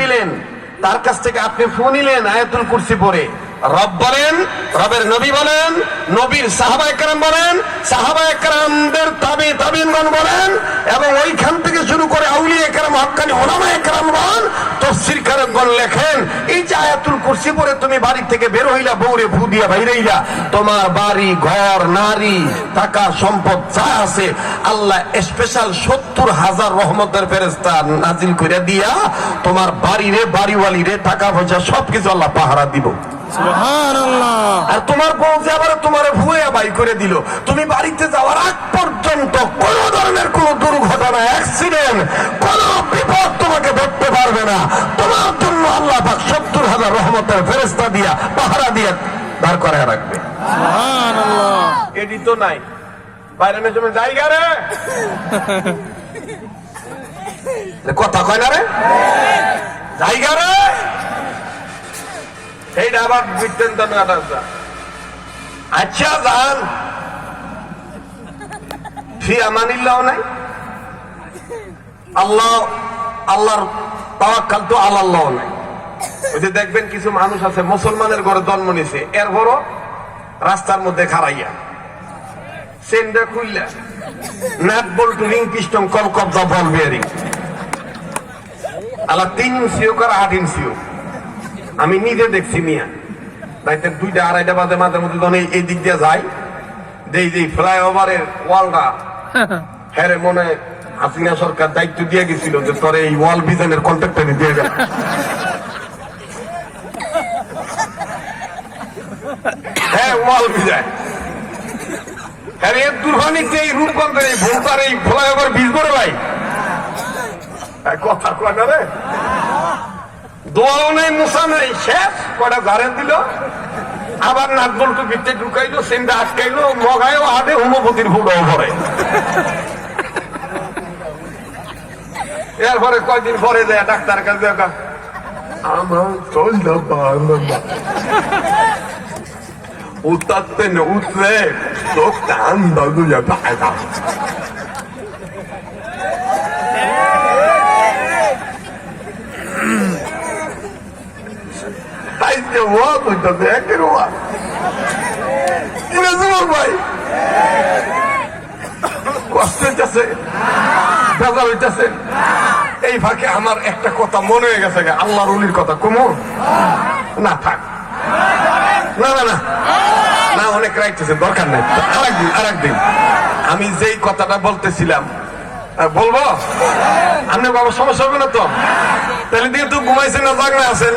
দিলেন। তার কাছ থেকে আপনি ফু নিলেন আয়াতুল কুরসি পরে রব বলেন, রবের নবী বলেন, নবীর সাহাবা একরাম বলেন সাহাবা একরামদের তাবি তাবিনগণ বলেন, এবং কুরসি পড়ে তুমি বাড়ি থেকে বের হইলা বউরে ফু দিয়া বাইরেইলা তোমার বাড়ি ঘর নারী টাকা সম্পদ যা আছে আল্লাহ স্পেশাল সত্তর হাজার রহমতের ফেরেস্তা নাজিল করে দিয়া তোমার বাড়িরে বাড়িওয়ালিরে টাকা পয়সা সবকিছু আল্লাহ পাহারা দিব। আর তোমার বউ যে আবার তোমার ভুয়া বাই করে দিল তুমি বাড়িতে যাওয়ার আগ পর্যন্ত কোন ধরনের কোন দুর্ঘটনা অ্যাক্সিডেন্ট কোন বিপদ তোমাকে ধরতে পারবে না। রহমতের ফেরেস্তা দিয়া পাহারা দিয়া দাঁড় করায় রাখবে। সুবহানাল্লাহ। এডি তো নাই। বাইরে জমে জায়গা রে। এ কথা কয় না রে? জায়গা রে। এইটা আবার বৃত্তান্ত নাটকটা আচ্ছা যান ফি আমানিল্লাহ নাই। আল্লাহ আল্লাহর তাওয়াক্কাল তো আল্লাহ নাই। ওই যে দেখবেন কিছু মানুষ আছে, মুসলমানের ঘরে জন্ম নিছে, এরপরও রাস্তার মধ্যে খারাইয়া সেন্ডা খুললা নাট বল্টু, রিং পিস্টন কল কবজা বল বিয়ারিং। আলা তিন ইঞ্চিও কর আট ইঞ্চিও। আমি নিজে দেখছি মিয়া। রাইতে দুইটা, আড়াইটা বাজে মাঝে মধ্যে যখন এই- দিক দিয়ে যাই, দেই যে ফ্লাইওভারের ওয়ালটা হ্যাঁ মনে হাসিনা সরকার দায়িত্ব দিয়ে গেছিল যে তোর এই ওয়াল ডিজাইনের কন্ট্রাক্টটা দিয়ে গেল হ্যাঁ ডিজাইন আরে এর এই রূপগঞ্জের এই ভোলতার এই ফ্লাইওভার বীজ করে ভাই কথা কয় রে। নেই মুসা নেই, শেষ। কটা গাড়ে দিল? আবার নাট বল্টু ভিতরে ঢুকাইলো সেন্টা আটকাইলো, মগায়ও আদে হোমোপতির ফুটাও পরে এরপরে কয়দিন পরে যায়, ডাক্তার কাছে আমার না উত্তাতে না উঠলে চোখটা আন্দাজ পায় না আজকে ওয়া কইতাছে একের ওয়া ইরাজুল ভাই কষ্ট হইতাছে বেজাল হইতাছে এই ফাঁকে আমার একটা কথা মনে হয়ে গেছে আল্লাহর উলির কথা কুমুর না থাক না না না অনেক রাইতেছে, দরকার নাই। আর একদিন আর একদিন আমি যেই কথাটা বলতেছিলাম বলব? আমি বাবা, সমস্যা হবে না তো? তাহলে দিয়ে তো ঘুমাইছেন না দাগ না আছেন